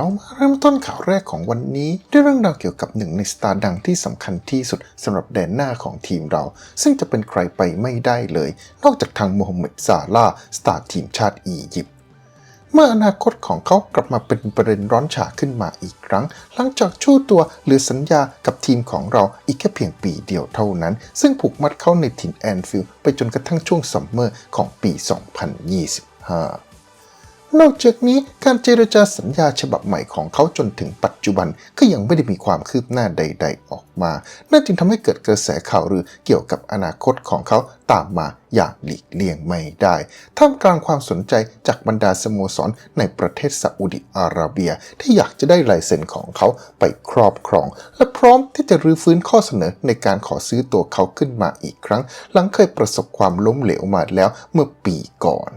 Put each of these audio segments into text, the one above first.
เรามาเริ่มต้นข่าวแรกของวันนี้ ด้วยเรื่องราวเกี่ยวกับหนึ่งในสตาร์ดังที่สำคัญที่สุดสำหรับแดนหน้าของทีมเรา ซึ่งจะเป็นใครไปไม่ได้เลย นอกจากทางโมฮัมเหม็ดซาลาสตาร์ทีมชาติอียิปต์เมื่ออนาคตของเขากลับมาเป็นประเด็นร้อนฉาขึ้นมาอีกครั้ง หลังจากชู่ตัวหรือสัญญากับทีมของเราอีกแค่เพียงปีเดียวเท่านั้น ซึ่งผูกมัดเขาในถิ่นแอนฟิลด์ไปจนกระทั่งช่วงซัมเมอร์ของปี 2025 นอกจากนี้การเจรจาสัญญาฉบับใหม่ของเขาจนถึงปัจจุบันก็ยังไม่ได้มีความคืบหน้าใด ๆ ออกมา นั่นจึงทำให้เกิดกระแสข่าวลือเกี่ยวกับอนาคตของเขาตามมาอย่างหลีกเลี่ยงไม่ได้ ท่ามกลางความสนใจจากบรรดาสโมสรในประเทศซาอุดิอาระเบีย ที่อยากจะได้ลายเซ็นของเขาไปครอบครอง และพร้อมที่จะรื้อฟื้นข้อเสนอในการขอซื้อตัวเขาขึ้นมาอีกครั้ง หลังเคยประสบความล้มเหลวมาแล้วเมื่อปีก่อน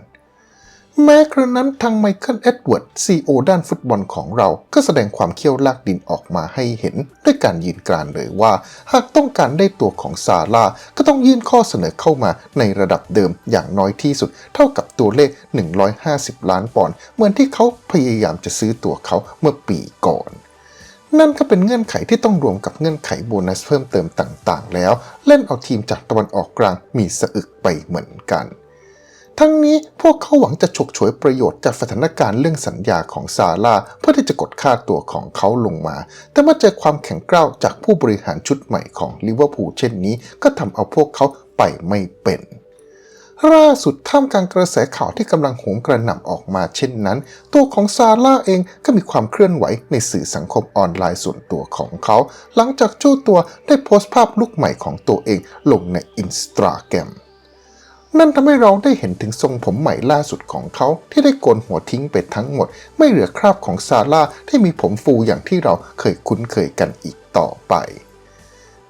แม้กระนั้นทางไมเคิลเอ็ดเวิร์ดซีโอด้านฟุตบอลของเรา ก็แสดงความเขี้ยวลากดินออกมาให้เห็น ด้วยการยืนกรานเลยว่า หากต้องการได้ตัวของซาร่าก็ต้องยื่นข้อเสนอเข้ามาในระดับเดิมอย่างน้อยที่สุด เท่ากับตัวเลข 150 ล้านปอนด์เหมือนที่เขาพยายามจะซื้อตัวเขาเมื่อปีก่อนนั่นก็เป็นเงื่อนไขที่ต้องรวมกับเงื่อนไขโบนัสเพิ่มเติมต่างๆ แล้ว เล่นเอาทีมจากตะวันออกกลางมีสะอึกไปเหมือนกัน ทั้งนี้พวกเขาหวังจะฉกฉวยประโยชน์จากสถานการณ์เรื่องสัญญาของซาร่าเพื่อที่จะกดค่าตัวของเขาลงมา แต่เมื่อเจอความแข็งกร้าวจากผู้บริหารชุดใหม่ของลิเวอร์พูลเช่นนี้ ก็ทำเอาพวกเขาไปไม่เป็นล่าสุดท่ามกลางกระแสข่าวที่กำลังโหมกระหน่ำออกมาเช่นนั้น ตัวของซาร่าเองก็มีความเคลื่อนไหวในสื่อสังคมออนไลน์ส่วนตัวของเขา หลังจากเจ้าตัวได้โพสต์ภาพลุคใหม่ของตัวเองลงในอินสตาแกรม นั่นทำให้เราได้เห็นถึงทรงผมใหม่ล่าสุดของเขา ที่ได้โกนหัวทิ้งไปทั้งหมด ไม่เหลือคราบของซาร่าที่มีผมฟูอย่างที่เราเคยคุ้นเคยกันอีกต่อไป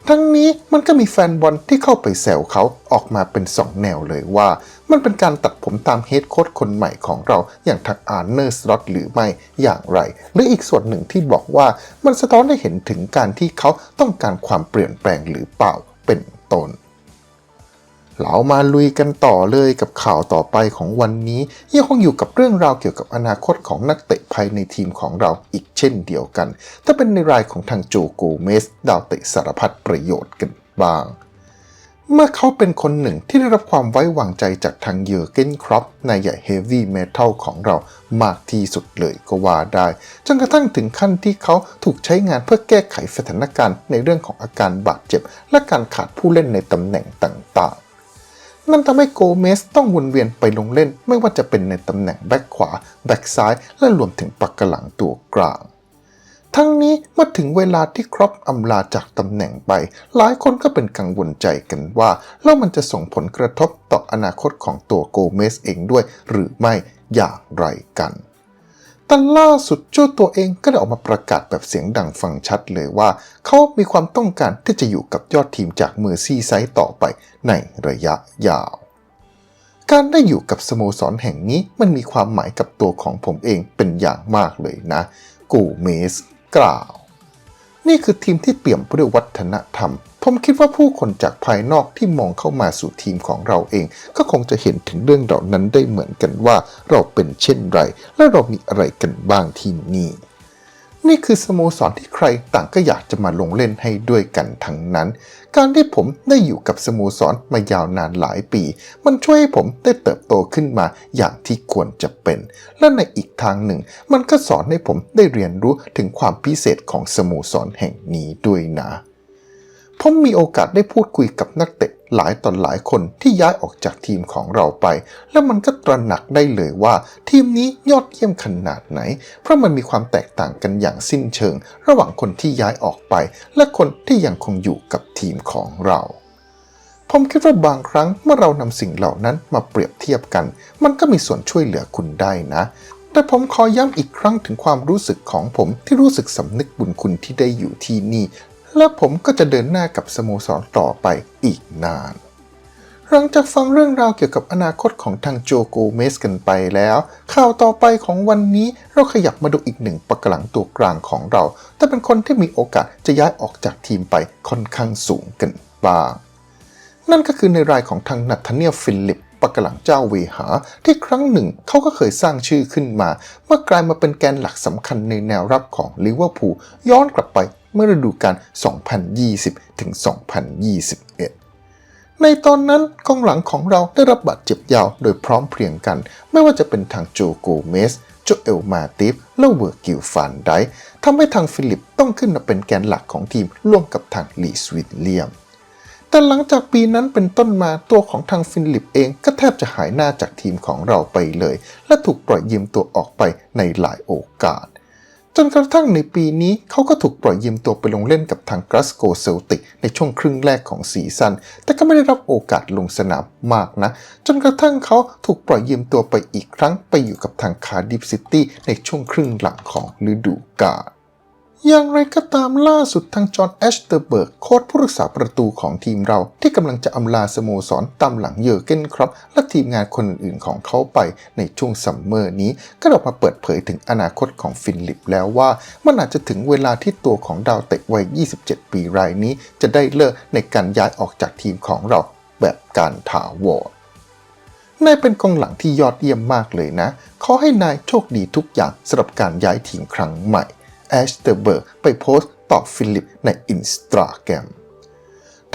ทั้งนี้มันก็มีแฟนบอลที่เข้าไปแซวเขาออกมาเป็นสองแนวเลยว่า มันเป็นการตัดผมตามเฮดโค้ชคนใหม่ของเราอย่างทางอาร์เนอร์สล็อตหรือไม่อย่างไร หรืออีกส่วนหนึ่งที่บอกว่ามันสะท้อนให้เห็นถึงการที่เขาต้องการความเปลี่ยนแปลงหรือเปล่าเป็นต้น เรามาลุยกันต่อเลยกับข่าวต่อไปของวันนี้ยังคงอยู่กับเรื่องราวเกี่ยวกับอนาคตของนักเตะภายในทีมของเราอีกเช่นเดียวกัน ถ้าเป็นในรายของทางโจโกเมส ดาวเตะสารพัดประโยชน์กันบ้าง เมื่อเขาเป็นคนหนึ่งที่ได้รับความไว้วางใจจากทางเยอร์เกนครอปนใหญ่เฮฟวี่เมทัลของเรามากที่สุดเลยก็ว่าได้จนกระทั่งถึงขั้นที่เขาถูกใช้งานเพื่อแก้ไขสถานการณ์ในเรื่องของอาการบาดเจ็บ และการขาดผู้เล่นในตำแหน่งต่างๆ นั่นทำให้โกเมสต้องวนเวียนไปลงเล่น ไม่ว่าจะเป็นในตำแหน่งแบ็คขวา แบ็คซ้าย และรวมถึงปักกะหลังตัวกลาง ทั้งนี้เมื่อถึงเวลาที่ครอปอำลาจากตำแหน่งไป หลายคนก็เป็นกังวลใจกันว่า แล้วมันจะส่งผลกระทบต่ออนาคตของตัวโกเมสเองด้วย หรือไม่อย่างไรกัน แต่ล่าสุดเจ้าตัวเองก็ได้ออกมาประกาศแบบเสียงดังฟังชัดเลยว่า เขามีความต้องการที่จะอยู่กับยอดทีมจากเมอร์ซี่ไซต์ต่อไปในระยะยาว การได้อยู่กับสโมสรแห่งนี้มันมีความหมายกับตัวของผมเองเป็นอย่างมากเลยนะ กูเมสกล่าว นี่คือทีมที่เปี่ยมไปด้วยวัฒนธรรม ผมคิดว่าผู้คนจากภายนอกที่มองเข้ามาสู่ทีมของเราเอง ก็คงจะเห็นถึงเรื่องเหล่านั้นได้เหมือนกันว่า เราเป็นเช่นไร และเรามีอะไรกันบ้างที่นี่ นี่คือสโมสรที่ใครต่างก็อยากจะมาลงเล่นให้ด้วยกันทั้งนั้น การที่ผมได้อยู่กับสโมสรมายาวนานหลายปี มันช่วยให้ผมได้เติบโตขึ้นมาอย่างที่ควรจะเป็น และในอีกทางหนึ่ง มันก็สอนให้ผมได้เรียนรู้ถึงความพิเศษของสโมสรแห่งนี้ด้วยนะผมมีโอกาสได้พูดคุยกับนักเตะ หลายต่อหลายคนที่ย้ายออกจากทีมของเราไป แล้วมันก็ตระหนักได้เลยว่า ทีมนี้ยอดเยี่ยมขนาดไหน เพราะมันมีความแตกต่างกันอย่างสิ้นเชิง ระหว่างคนที่ย้ายออกไป และคนที่ยังคงอยู่กับทีมของเราผมคิดว่าบางครั้งเมื่อเรานำสิ่งเหล่านั้นมาเปรียบเทียบกัน มันก็มีส่วนช่วยเหลือคุณได้นะ แต่ผมขอย้ำอีกครั้งถึงความรู้สึกของผมที่รู้สึกสำนึกบุญคุณที่ได้อยู่ที่นี่ และผมก็จะเดินหน้ากับสโมสรต่อไปอีกนาน หลังจากฟังเรื่องราวเกี่ยวกับอนาคตของทางโจโกเมสกันไปแล้ว ข่าวต่อไปของวันนี้เราขยับมาดูอีกหนึ่งปักหลังตัวกลางของเรา แต่เป็นคนที่มีโอกาสจะย้ายออกจากทีมไปค่อนข้างสูงกันบ้าง นั่นก็คือในรายของทางนัทเนียฟิลิปปากกหลังเจ้าเวหา ที่ครั้งหนึ่งเขาก็เคยสร้างชื่อขึ้นมา เมื่อกลายมาเป็นแกนหลักสำคัญในแนวรับของลิเวอร์พูลย้อนกลับไป เมื่อฤดูกาล 2020 ถึง 2021 ในตอนนั้นกองหลังของเราได้รับบาดเจ็บยาวโดยพร้อมเพรียงกัน ไม่ว่าจะเป็นทางโจโกเมสโจเอลมาติฟและเวอร์กิลฟานไดทำให้ทางฟิลิปต้องขึ้นมาเป็นแกนหลักของทีมร่วมกับทางลีสวินเลียมแต่หลังจากปีนั้นเป็นต้นมาตัวของทางฟิลิปเองก็แทบจะหายหน้าจากทีมของเราไปเลย และถูกปล่อยยืมตัวออกไปในหลายโอกาส จนกระทั่งในปีนี้เขาก็ถูกปล่อยยืมตัวไปลงเล่นกับทางกราสโกเซลติกในช่วงครึ่งแรกของซีซั่นแต่ก็ไม่ได้รับโอกาสลงสนามมากนะ จนกระทั่งเขาถูกปล่อยยืมตัวไปอีกครั้งไปอยู่กับทางคาร์ดิฟซิตี้ในช่วงครึ่งหลังของฤดูกาล อย่างไรก็ตามล่าสุดทางจอห์นแอชเตอร์เบิร์กโค้ชผู้รักษาประตูของทีมเรา ที่กำลังจะอำลาสโมสรตามหลังเยอร์เกนครอปและทีมงานคนอื่นๆของเขาไปในช่วงซัมเมอร์นี้ ก็ออกมาเปิดเผยถึงอนาคตของฟินลิปแล้วว่า มันอาจจะถึงเวลาที่ตัวของดาวเตะวัย 27 ปีรายนี้ จะได้เลิกในการย้ายออกจากทีมของเราแบบการถาวรนายเป็นกองหลังที่ยอดเยี่ยมมากเลยนะ ขอให้นายโชคดีทุกอย่างสำหรับการย้ายทีมครั้งใหม่ แอชเตอร์เบิร์กไปโพสต์ตอบฟิลิปในอินสตาแกรม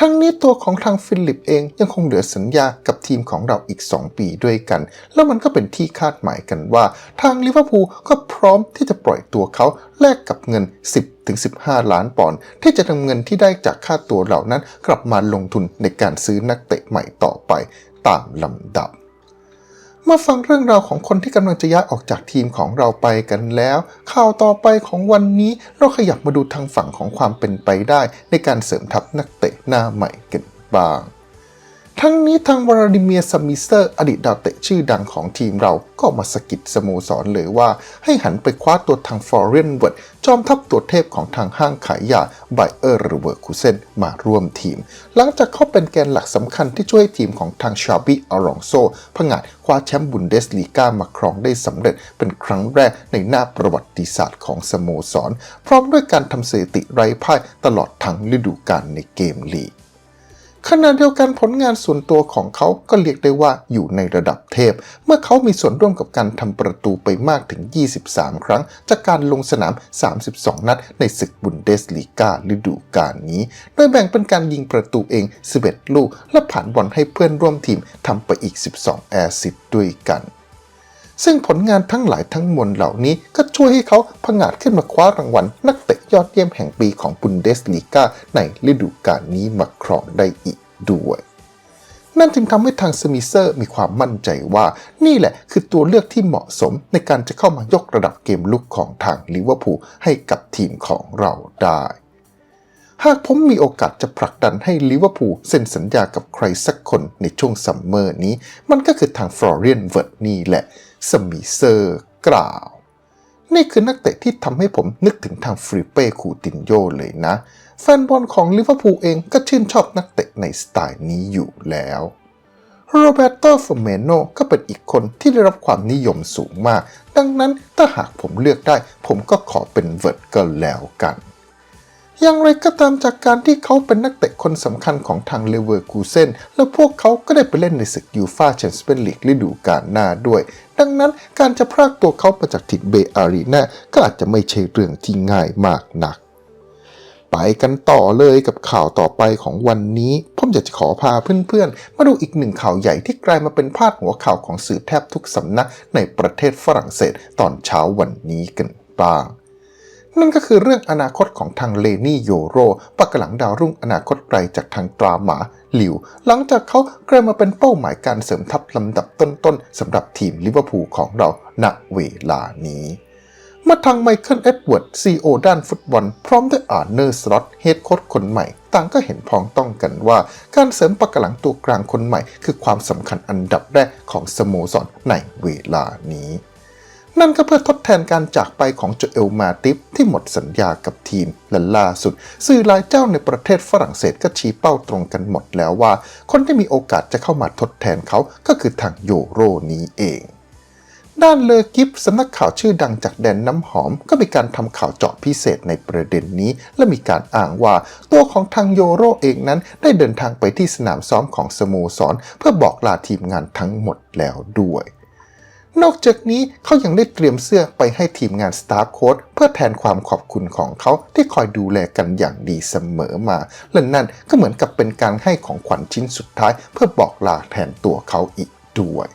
ทั้งนี้ตัวของทางฟิลิปเองยังคงเหลือสัญญากับทีมของเราอีก 2 ปีด้วยกัน แล้วมันก็เป็นที่คาดหมายกันว่า ทางลิเวอร์พูลก็พร้อมที่จะปล่อยตัวเขาแลกกับเงิน 10-15 ล้านปอนด์ที่จะนำเงินที่ได้จากค่าตัวเหล่านั้น กลับมาลงทุนในการซื้อนักเตะใหม่ต่อไปตามลำดับ เมื่อฟังเรื่องราวของคนที่กำลังจะย้ายออกจากทีมของเราไปกันแล้ว ข่าวต่อไปของวันนี้เราขยับมาดูทางฝั่งของความเป็นไปได้ในการเสริมทัพนักเตะหน้าใหม่กันบ้าง ทั้งนี้ทางวลาดิเมียร์สมิเซอร์อดีตดาวเตะชื่อดังของทีมเราก็มาสกิดสโมสรเลยว่า ให้หันไปคว้าตัวทางฟอร์เรนเวิร์ดจอมทัพตัวเทพของทางห้างขายยาไบเออร์หรือเวอร์คูเซนมาร่วมทีม หลังจากเขาเป็นแกนหลักสำคัญที่ช่วยทีมของทางชาบิอารองโซผงาดคว้าแชมป์บุนเดสลีกามาครองได้สำเร็จเป็นครั้งแรกในหน้าประวัติศาสตร์ของสโมสร พร้อมด้วยการทำสถิติไร้พ่ายตลอดทั้งฤดูกาลในเกมลีก ขณะเดียวกันผลงานส่วนตัวของเขาก็เรียกได้ว่าอยู่ในระดับเทพ เมื่อเขามีส่วนร่วมกับการทำประตูไปมากถึง 23 ครั้ง จากการลงสนาม 32 นัด ในศึกบุนเดสลีกาฤดูกาลนี้ โดยแบ่งเป็นการยิงประตูเอง 11 ลูก และผ่านบอลให้เพื่อนร่วมทีมทำไปอีก 12 แอสซิดด้วยกัน ซึ่งผลงานทั้งหลายทั้งมวลเหล่านี้ก็ช่วยให้เขาผงาดขึ้นมาคว้ารางวัลนักเตะยอดเยี่ยมแห่งปีของบุนเดสลีกาในฤดูกาลนี้มาครองได้อีกด้วย นั่นจึงทำให้ทางสมิเซอร์มีความมั่นใจว่า นี่แหละคือตัวเลือกที่เหมาะสมในการจะเข้ามายกระดับเกมลุกของทางลิเวอร์พูลให้กับทีมของเราได้หากผมมีโอกาสจะผลักดันให้ลิเวอร์พูลเซ็นสัญญากับใครสักคนในช่วงซัมเมอร์นี้ มันก็คือทางฟลอเรียนเวิร์ดนี่แหละ สมิเซอร์กล่าว นี่คือนักเตะที่ทำให้ผมนึกถึงทางฟริเป้คูตินโยเลยนะ แฟนบอลของลิเวอร์พูลเองก็ชื่นชอบนักเตะในสไตล์นี้อยู่แล้วโรเบโตฟเมโนก็เป็นอีกคนที่ได้รับความนิยมสูงมาก ดังนั้นถ้าหากผมเลือกได้ ผมก็ขอเป็นเวิร์ดก็แล้วกัน อย่างไรก็ตามจากการที่เขาเป็นนักเตะคนสำคัญของทางเลเวอร์คูเซนและพวกเขาก็ได้ไปเล่นในศึกยูฟาแชมเปี้ยนลีกฤดูกาลหน้าด้วย ดังนั้นการจะพรากตัวเขาไปจากถิ่นเบอารีนาก็อาจจะไม่ใช่เรื่องที่ง่ายมากนัก ไปกันต่อเลยกับข่าวต่อไปของวันนี้ ผมอยากจะขอพาเพื่อนๆ มาดูอีกหนึ่งข่าวใหญ่ที่กลายมาเป็นพาดหัวข่าวของสื่อแทบทุกสำนักในประเทศฝรั่งเศสตอนเช้าวันนี้กันบ้าง นั่นก็คือเรื่องอนาคตของทางเลนี่โยโรปักหลังดาวรุ่งอนาคตไกลจากทางตราหมาหลิว หลังจากเขากลายมาเป็นเป้าหมายการเสริมทัพลำดับต้นๆสำหรับทีมลิเวอร์พูลของเราณเวลานี้เมื่อทางไมเคิลเอ็ดเวิร์ดซีโอด้านฟุตบอล พร้อมด้วยอาร์เนอร์สล็อตเฮดโค้ชคนใหม่ ต่างก็เห็นพ้องต้องกันว่า การเสริมปากหลังตัวกลางคนใหม่ คือความสำคัญอันดับแรกของสโมสรในเวลานี้ นั่นก็เพื่อทดแทนการจากไปของโจเอลมาติฟที่หมดสัญญากับทีม และล่าสุด สื่อหลายเจ้าในประเทศฝรั่งเศสก็ชี้เป้าตรงกันหมดแล้วว่า คนที่มีโอกาสจะเข้ามาทดแทนเขาก็คือทางโยโรนี้เองด้านเลอกิฟสำนักข่าวชื่อดังจากแดนน้ำหอม ก็มีการทำข่าวเจาะพิเศษในประเด็นนี้ และมีการอ้างว่า ตัวของทางโยโรเองนั้น ได้เดินทางไปที่สนามซ้อมของสโมสร เพื่อบอกลาทีมงานทั้งหมดแล้วด้วย นอกจากนี้เขายังได้เตรียมเสื้อไปให้ทีมงาน Starcode เพื่อแทนความขอบคุณของเขาที่คอยดูแลกันอย่างดีเสมอมา และนั่นก็เหมือนกับเป็นการให้ของขวัญชิ้นสุดท้าย เพื่อบอกลาแทนตัวเขาอีกด้วย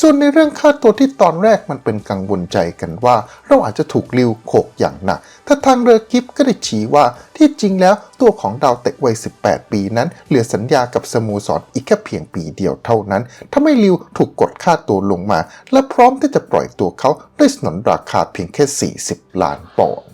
ส่วนในเรื่องค่าตัวที่ตอนแรกมันเป็นกังวลใจกันว่า เราอาจจะถูกลิวโขกอย่างหนักถ้าทางเรือกิฟก็ได้ชี้ว่าที่จริงแล้วตัวของดาวเตะวัย 18 ปีนั้น เหลือสัญญากับสโมสรอีกแค่เพียงปีเดียวเท่านั้นทำให้ลิวถูกกดค่าตัวลงมา และพร้อมที่จะปล่อยตัวเขาด้วยสนนราคาเพียงแค่ 40 ล้านปอนด์